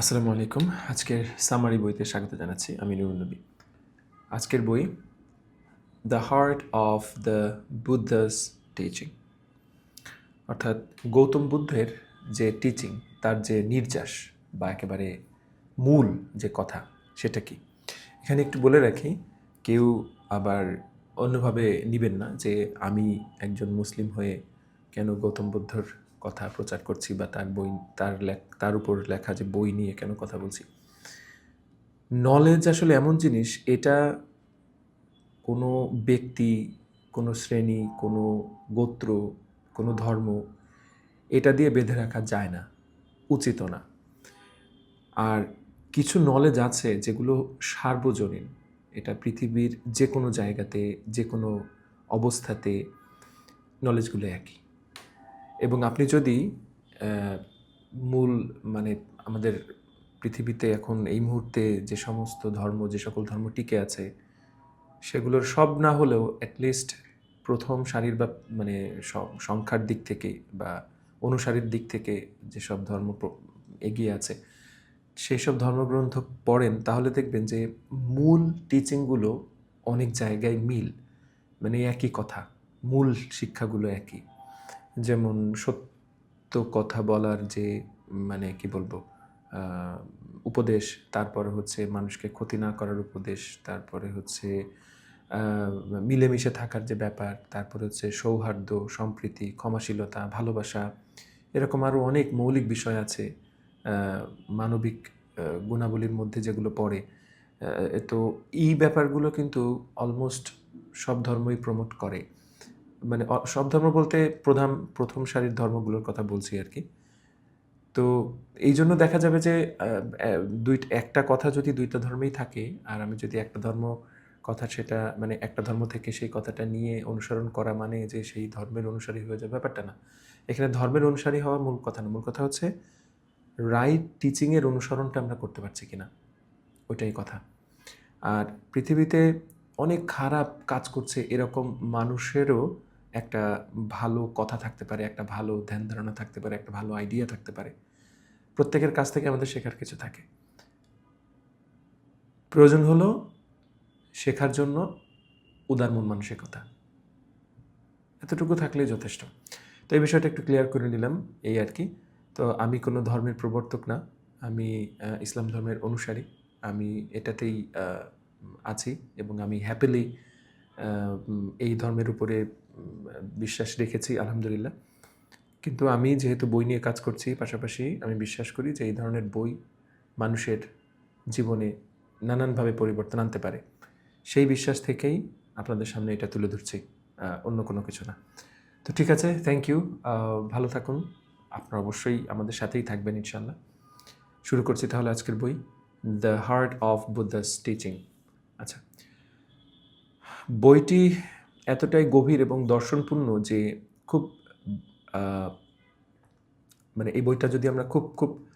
আসসালামু আলাইকুম। আজকের সামারি বইতে স্বাগত জানাচ্ছি আমি নুরুল নবী। আজকের বই the heart of the Buddha's teaching অর্থাৎ গৌতম বুদ্ধের যে টিচিং তার যে নির্যাস বা একেবারে মূল যে কথা, সেটা কি? এখানে একটু বলে রাখি, কেউ আবার অন্যভাবে নিবেন না যে, আমি একজন মুসলিম হয়ে কেন গৌতম বুদ্ধর কথা প্রচার করছি বা তার বই, তার তার উপর লেখা যে বই নিয়ে কেন কথা বলছি। নলেজ আসলে এমন জিনিস, এটা কোনো ব্যক্তি, কোনো শ্রেণি, কোনো গোত্র, কোনো ধর্ম এটা দিয়ে বেঁধে রাখা যায় না, উচিত না। আর কিছু নলেজ আছে যেগুলো সার্বজনীন, এটা পৃথিবীর যে কোনো জায়গাতে যে কোনো অবস্থাতে নলেজগুলো একই। এবং আপনি যদি মূল মানে আমাদের পৃথিবীতে এখন এই মুহূর্তে যে সমস্ত ধর্ম, যে সকল ধর্ম টিকে আছে, সেগুলোর সব না হলেও অ্যাটলিস্ট প্রথম সারির বা মানে সংখ্যার দিক থেকে বা অনুসারীর দিক থেকে যেসব ধর্ম এগিয়ে আছে, সেই সব ধর্মগ্রন্থ পড়েন, তাহলে দেখবেন যে মূল টিচিংগুলো অনেক জায়গায় মিল মানে একই কথা, মূল শিক্ষাগুলো একই। যেমন সত্য কথা বলার যে মানে কি বলব উপদেশ, তারপরে হচ্ছে মানুষকে ক্ষতি না করার উপদেশ, তারপরে হচ্ছে মিলেমিশে থাকার যে ব্যাপার, তারপরে হচ্ছে সৌহার্দ্য, সম্প্রীতি, ক্ষমাশীলতা, ভালোবাসা, এরকম আরও অনেক মৌলিক বিষয় আছে মানবিক গুণাবলীর মধ্যে যেগুলো পড়ে তো এই ব্যাপারগুলো কিন্তু অলমোস্ট সব ধর্মই প্রমোট করে। মানে সব ধর্ম বলতে প্রধান, প্রথম সারির ধর্মগুলোর কথা বলছি আর কি। তো এই জন্য দেখা যাবে যে দুই, একটা কথা যদি দুইটা ধর্মেই থাকে, আর আমি যদি একটা ধর্ম কথা সেটা মানে একটা ধর্ম থেকে সেই কথাটা নিয়ে অনুসরণ করা মানে যে সেই ধর্মের অনুসারী হয়ে যাবে, ব্যাপারটা না। এখানে ধর্মের অনুসারী হওয়া মূল কথা না। মূল কথা হচ্ছে রাইট টিচিংয়ের অনুসরণটা আমরা করতে পারছি কিনা? ওইটাই কথা। আর পৃথিবীতে অনেক খারাপ কাজ করছে এরকম মানুষেরও একটা ভালো কথা থাকতে পারে, একটা ভালো ধ্যান ধারণা থাকতে পারে, একটা ভালো আইডিয়া থাকতে পারে। প্রত্যেকের কাছ থেকে আমাদের শেখার কিছু থাকে। প্রয়োজন হলো শেখার জন্য উদার মন মানসিকতা। এতটুকু থাকলেই যথেষ্ট। তো এই বিষয়টা একটু ক্লিয়ার করে নিলাম, এই আর কি। তো আমি কোনো ধর্মের প্রবর্তক না, আমি ইসলাম ধর্মের অনুসারী। আমি এটাতেই আছি এবং আমি হ্যাপিলি এই ধর্মের উপরে বিশ্বাস রেখেছি, আলহামদুলিল্লাহ। কিন্তু আমি যেহেতু বই নিয়ে কাজ করছি, পাশাপাশি আমি বিশ্বাস করি যে এই ধরনের বই মানুষের জীবনে নানানভাবে পরিবর্তন আনতে পারে। সেই বিশ্বাস থেকেই আপনাদের সামনে এটা তুলে ধরছি অন্য কোনো কিছু না। তো ঠিক আছে থ্যাংক ইউ ভালো থাকুন। আপনারা অবশ্যই আমাদের সাথেই থাকবেন ইনশাল্লাহ শুরু করছি তাহলে আজকের বই the heart of Buddha's teaching আচ্ছা বইটি এতটাই গভীর এবং দর্শনপূর্ণ যে খুব মানে এই বইটা যদি আমরা খুব খুব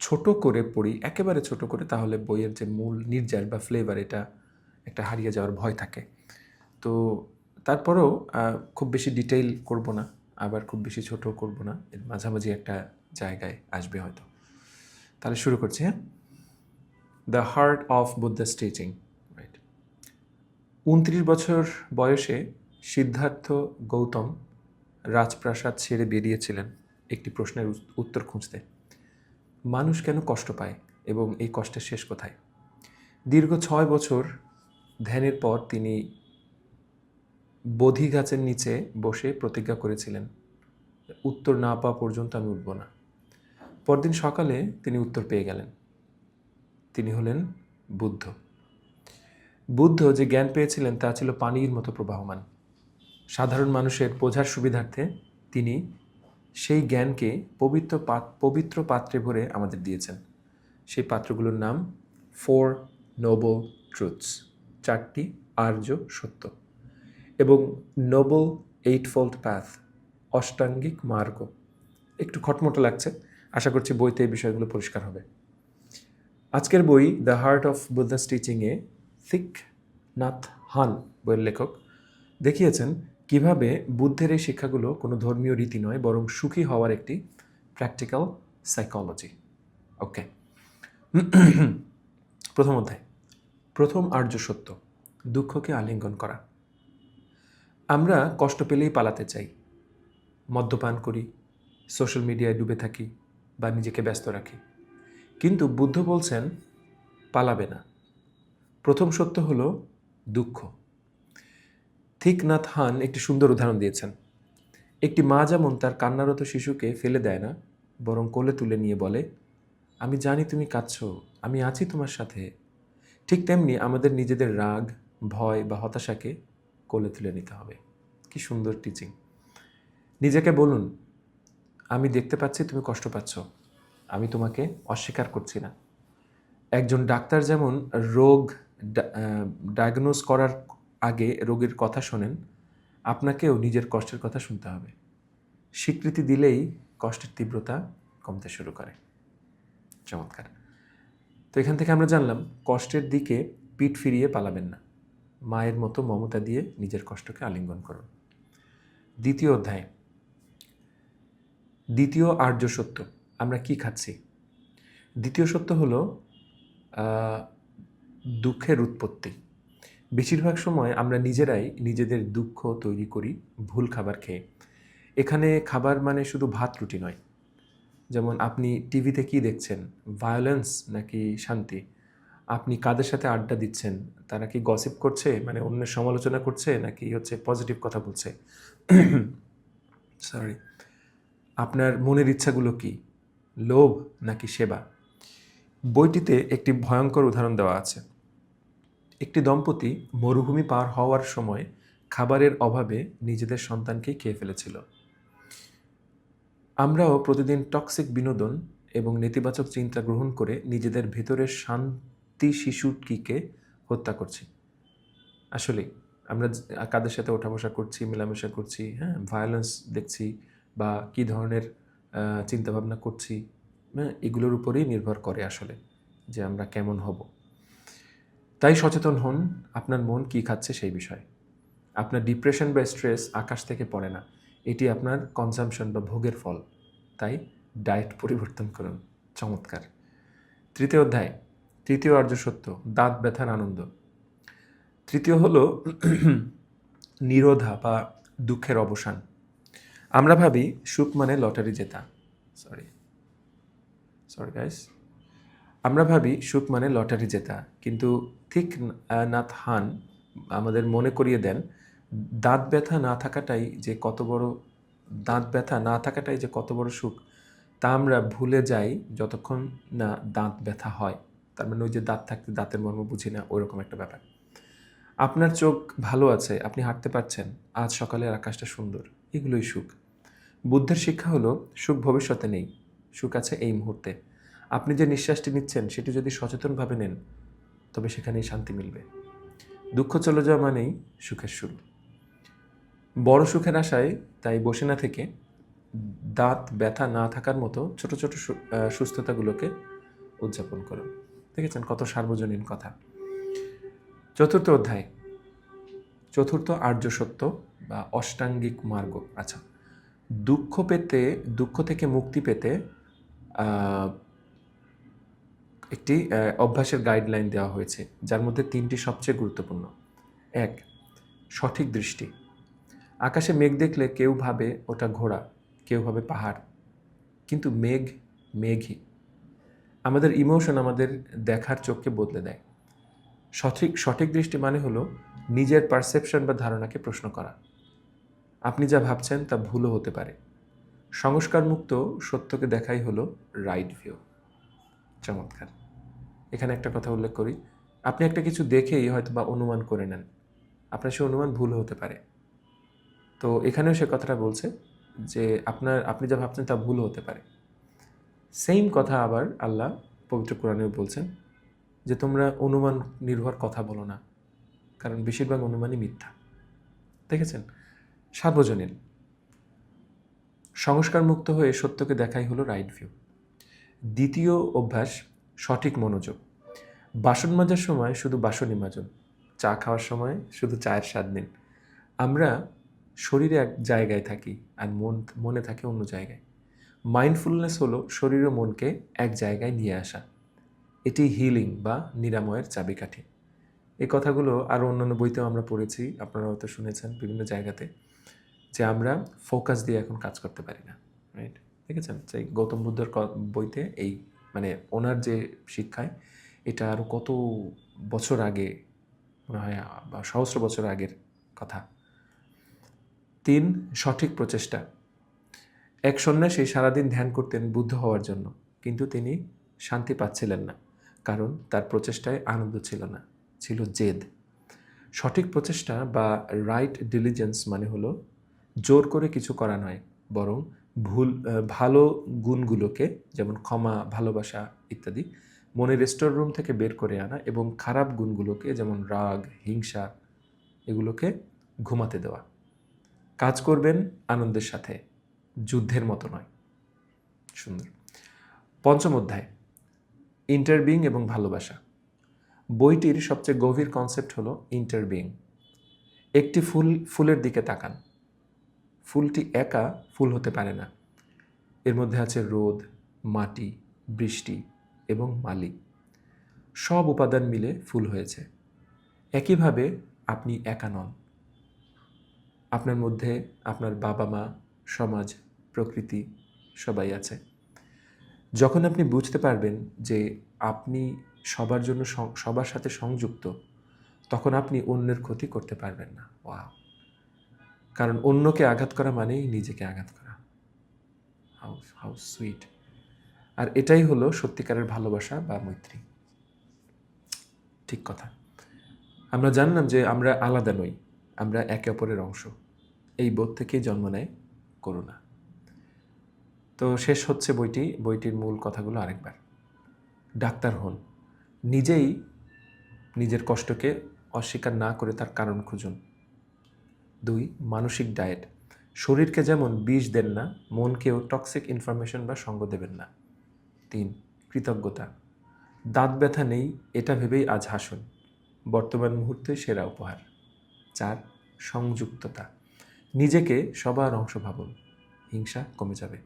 ছোট করে পড়ি, একেবারে ছোট করে, তাহলে বইয়ের যে মূল নির্যাস বা ফ্লেভার এটা একটা হারিয়ে যাওয়ার ভয় থাকে। তো তারপরেও খুব বেশি ডিটেইল করব না, আবার খুব বেশি ছোট করব না, এর মাঝামাঝি একটা জায়গায় আসবে হয়তো। তাহলে শুরু করছি হ্যাঁ? The heart of Buddha's teaching right উনত্রিশ বছর বয়সে সিদ্ধার্থ গৌতম রাজপ্রাসাদ ছেড়ে বেরিয়েছিলেন একটি প্রশ্নের উত্তর খুঁজতে। মানুষ কেন কষ্ট পায় এবং এই কষ্টের শেষ কোথায়? দীর্ঘ ছয় বছর ধ্যানের পর তিনি বোধি গাছের নিচে বসে প্রতিজ্ঞা করেছিলেন, উত্তর না পাওয়া পর্যন্ত আমি উঠব না। পরদিন সকালে তিনি উত্তর পেয়ে গেলেন। তিনি হলেন বুদ্ধ। বুদ্ধ যে জ্ঞান পেয়েছিলেন তা ছিল পানির মতো প্রবাহমান। সাধারণ মানুষের বোঝার সুবিধার্থে তিনি সেই জ্ঞানকে পবিত্র পবিত্র পাত্রে ভরে আমাদের দিয়েছেন। সেই পাত্রগুলোর নাম ফোর নোবল ট্রুথস। চারটি আর্য সত্য এবং নোবল এইট ফোল্ড প্যাথ অষ্টাঙ্গিক মার্গ। একটু খটমটো লাগছে। আশা করছি বইতে এই বিষয়গুলো পরিষ্কার হবে। আজকের বই দ্য হার্ট অফ বুদ্ধাস টিচিংয়ে থিক নাথ হান বইয়ের লেখক দেখিয়েছেন কীভাবে বুদ্ধের এই শিক্ষাগুলো কোনো ধর্মীয় রীতি নয়, বরং সুখী হওয়ার একটি প্র্যাকটিক্যাল সাইকোলজি ওকে। প্রথম অধ্যায়। প্রথম আর্য সত্য, দুঃখকে আলিঙ্গন করা। আমরা কষ্ট পেলেই পালাতে চাই। মদ্যপান করি সোশ্যাল মিডিয়ায় ডুবে থাকি বা নিজেকে ব্যস্ত রাখি। কিন্তু বুদ্ধ বলছেন, পালাবে না। প্রথম সত্য হল দুঃখ। থিকনাথ হান একটি সুন্দর উদাহরণ দিয়েছেন। একটি মা যেমন তার কান্নারত শিশুকে ফেলে দেয় না, বরং কোলে তুলে নিয়ে বলে, আমি জানি তুমি কাঁদছো, আমি আছি তোমার সাথে। ঠিক তেমনি আমাদের নিজেদের রাগ, ভয় বা হতাশাকে কোলে তুলে নিতে হবে। কি সুন্দর টিচিং নিজেকে বলুন, আমি দেখতে পাচ্ছি তুমি কষ্ট পাচ্ছ, আমি তোমাকে অস্বীকার করছি না। একজন ডাক্তার যেমন রোগ ডায়াগনোজ করার আগে রোগীর কথা শোনেন। আপনাকেও নিজের কষ্টের কথা শুনতে হবে। স্বীকৃতি দিলেই কষ্টের তীব্রতা কমতে শুরু করে। চমৎকার। তো এখান থেকে আমরা জানলাম, কষ্টের দিকে পিঠ ফিরিয়ে পালাবেন না। মায়ের মতো মমতা দিয়ে নিজের কষ্টকে আলিঙ্গন করুন। দ্বিতীয় অধ্যায়। দ্বিতীয় আর্য সত্য, আমরা কি খাচ্ছি? দ্বিতীয় সত্য হলো দুঃখের উৎপত্তি। বেশিরভাগ সময় আমরা নিজেরাই নিজেদের দুঃখ তৈরি করি ভুল খাবার খেয়ে। এখানে খাবার মানে শুধু ভাত রুটি নয়। যেমন আপনি টিভিতে কি দেখছেন? ভায়োলেন্স নাকি শান্তি? আপনি কাদের সাথে আড্ডা দিচ্ছেন? তারা কি গসিপ করছে? মানে অন্যের সমালোচনা করছে? নাকি হচ্ছে পজিটিভ কথা বলছে? সরি আপনার মনের ইচ্ছাগুলো কি? লোভ নাকি সেবা? বইটিতে একটি ভয়ঙ্কর উদাহরণ দেওয়া আছে। একটি দম্পতি মরুভূমি পার হওয়ার সময় খাবারের অভাবে নিজেদের সন্তানকেই খেয়ে ফেলেছিল। আমরাও প্রতিদিন টক্সিক বিনোদন এবং নেতিবাচক চিন্তা গ্রহণ করে নিজেদের ভেতরের শান্তি শিশুটিকে হত্যা করছি। আসলে আমরা কাদের সাথে ওঠা বসা করছি, মেলামেশা করছি হ্যাঁ ভায়োলেন্স দেখছি বা কী ধরনের চিন্তাভাবনা করছি হ্যাঁ এগুলোর উপরেই নির্ভর করে আসলে যে আমরা কেমন হব। তাই সচেতন হন, আপনার মন কি খাচ্ছে সেই বিষয়ে। আপনার ডিপ্রেশন বা স্ট্রেস আকাশ থেকে পড়ে না। এটি আপনার কনজামশন বা ভোগের ফল। তাই ডায়েট পরিবর্তন করুন। চমৎকার। তৃতীয় অধ্যায়। তৃতীয় আর্য সত্য। দাঁত ব্যথার আনন্দ। তৃতীয় হলো নিরোধা বা দুঃখের অবসান। আমরা ভাবি, সুখ মানে লটারি জেতা। সরি সরি গাইস আমরা ভাবি সুখ মানে লটারি জেতা, কিন্তু ঠিক নাথ হান আমাদের মনে করিয়ে দেন, দাঁত ব্যথা না থাকাটাই যে কত বড়, দাঁত ব্যথা না থাকাটাই যে কত বড় সুখ, তা আমরা ভুলে যাই যতক্ষণ না দাঁত ব্যথা হয়। তার মানে ওই যে দাঁত থাকতে দাঁতের মর্ম বুঝি না, ওইরকম একটা ব্যাপার। আপনার চোখ ভালো আছে, আপনি হাঁটতে পারছেন, আজ সকালের আকাশটা সুন্দর, এগুলোই সুখ। বুদ্ধের শিক্ষা হলো, সুখ ভবিষ্যতে নেই, সুখ আছে এই মুহূর্তে। আপনি যে নিঃশ্বাসটি নিচ্ছেন, সেটি যদি সচেতনভাবে নেন, তবে সেখানেই শান্তি মিলবে। দুঃখ চলে যাওয়া মানেই সুখের শুরু বড় সুখের আশায় তাই বসে না থেকে দাঁত ব্যথা না থাকার মতো ছোট ছোট সুস্থতাগুলোকে উদযাপন করুন। দেখেছেন কত সার্বজনীন কথা। চতুর্থ অধ্যায়। চতুর্থ আর্য সত্য বা অষ্টাঙ্গিক মার্গ। আচ্ছা দুঃখ পেতে, দুঃখ থেকে মুক্তি পেতে একটি অভ্যাসের গাইডলাইন দেওয়া হয়েছে, যার মধ্যে তিনটি সবচেয়ে গুরুত্বপূর্ণ। এক, সঠিক দৃষ্টি। আকাশে মেঘ দেখলে কেউ ভাবে ওটা ঘোড়া, কেউ ভাবে পাহাড়। কিন্তু মেঘ, মেঘই। আমাদের ইমোশন আমাদের দেখার চোখকে বদলে দেয়। সঠিক সঠিক দৃষ্টি মানে হলো নিজের পারসেপশন বা ধারণাকে প্রশ্ন করা। আপনি যা ভাবছেন তা ভুলও হতে পারে। সংস্কারমুক্ত সত্যকে দেখাই হলো রাইট ভিউ চমৎকার। এখানে একটা কথা উল্লেখ করি। আপনি একটা কিছু দেখেই হয়তো বা অনুমান করে নেন। আপনার সে অনুমান ভুল হতে পারে। তো এখানেও সে কথাটা বলছে যে আপনার, আপনি যা ভাবছেন তা ভুল হতে পারে। সেম কথা আবার আল্লাহ পবিত্র কোরআনেও বলছেন যে তোমরা অনুমান নির্ভর কথা বলো না, কারণ বেশিরভাগ অনুমানই মিথ্যা। দেখেছেন? সার্বজনীন। সংস্কার মুক্ত হয়ে সত্যকে দেখাই হলো রাইট ভিউ দ্বিতীয় অভ্যাস সঠিক মনোযোগ। বাসন মাজার সময় শুধু বাসনই মাজন। চা খাওয়ার সময় শুধু চায়ের স্বাদ নিন। আমরা শরীরে এক জায়গায় থাকি আর মন, মনে থাকে অন্য জায়গায়। মাইন্ডফুলনেস হলো শরীর ও মনকে এক জায়গায় নিয়ে আসা। এটি হিলিং বা নিরাময়ের চাবিকাঠি। এই কথাগুলো আরও অন্যান্য বইতেও আমরা পড়েছি, আপনারা হয়তো শুনেছেন বিভিন্ন জায়গাতে, যে আমরা ফোকাস দিয়ে এখন কাজ করতে পারি না রাইট ঠিক দেখেছেন? যে গৌতম বুদ্ধর বইতে এই মানে ওনার যে শিক্ষায়, এটা আরও কত বছর আগে মনে হয়, বা সহস্র বছর আগের কথা। তিন সঠিক প্রচেষ্টা। এক সন্ন্যাসী সারাদিন ধ্যান করতেন বুদ্ধ হওয়ার জন্য, কিন্তু তিনি শান্তি পাচ্ছিলেন না, কারণ তার প্রচেষ্টায় আনন্দ ছিল না, ছিল জেদ। সঠিক প্রচেষ্টা বা রাইট ডিলিজেন্স মানে হলো, জোর করে কিছু করা নয়, বরং ভুল ভালো গুণগুলোকে, যেমন ক্ষমা, ভালোবাসা ইত্যাদি মনের স্টোর রুম থেকে বের করে আনা এবং খারাপ গুণগুলোকে, যেমন রাগ, হিংসা, এগুলোকে ঘুমাতে দেওয়া। কাজ করবেন আনন্দের সাথে, যুদ্ধের মতো নয়। সুন্দর। পঞ্চম অধ্যায় ইন্টারবিং এবং ভালোবাসা। বইটির সবচেয়ে গভীর কনসেপ্ট হলো ইন্টারবিং একটি ফুল, ফুলের দিকে তাকান। ফুলটি একা ফুল হতে পারে না। এর মধ্যে আছে রোদ, মাটি, বৃষ্টি এবং মালি। সব উপাদান মিলে ফুল হয়েছে। একইভাবে আপনি একা নন। আপনার মধ্যে আপনার বাবা মা সমাজ, প্রকৃতি সবাই আছে। যখন আপনি বুঝতে পারবেন যে আপনি সবার জন্য সবার সাথে সংযুক্ত, তখন আপনি অন্যের ক্ষতি করতে পারবেন না। ওয়াও! কারণ অন্যকে আঘাত করা মানেই নিজেকে আঘাত করা। হাউ হাউ সুইট আর এটাই হলো সত্যিকারের ভালোবাসা বা মৈত্রী। ঠিক কথা। আমরা জানলাম যে আমরা আলাদা নই, আমরা একে অপরের অংশ। এই বোধ থেকেই জন্ম নেয় করুণা। তো শেষ হচ্ছে বইটি, বইটির মূল কথাগুলো আরেকবার। ডাক্তার হন। নিজেই নিজের কষ্টকে অস্বীকার না করে তার কারণ খুঁজুন। দুই, মানসিক ডায়েট। শরীরকে যেমন বিষ দেন না, মনকেও টক্সিক ইনফরমেশন বা সঙ্গ দেবেন না। তিন, কৃতজ্ঞতা। দাঁত ব্যথা নেই, এটা ভেবেই আজ হাসুন। বর্তমান মুহূর্তে সেরা উপহার। চার, সংযুক্ততা। নিজেকে সবার অংশ ভাবুন। হিংসা কমে যাবে।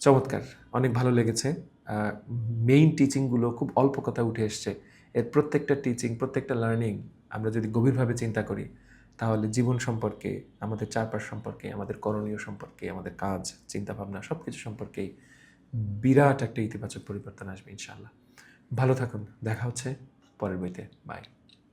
চমৎকার, অনেক ভালো লেগেছে। মেইন টিচিংগুলো খুব অল্প কথা উঠে এসছে। এর প্রত্যেকটা টিচিং প্রত্যেকটা লার্নিং আমরা যদি গভীরভাবে চিন্তা করি তাহলে জীবন সম্পর্কে, আমাদের চারপাশ সম্পর্কে, আমাদের করণীয় সম্পর্কে, আমাদের কাজ, চিন্তাভাবনা সব কিছু সম্পর্কেই বিরাট একটা ইতিবাচক পরিবর্তন আসবে ইনশাল্লাহ ভালো থাকুন, দেখা হচ্ছে পরের বইতে। বাই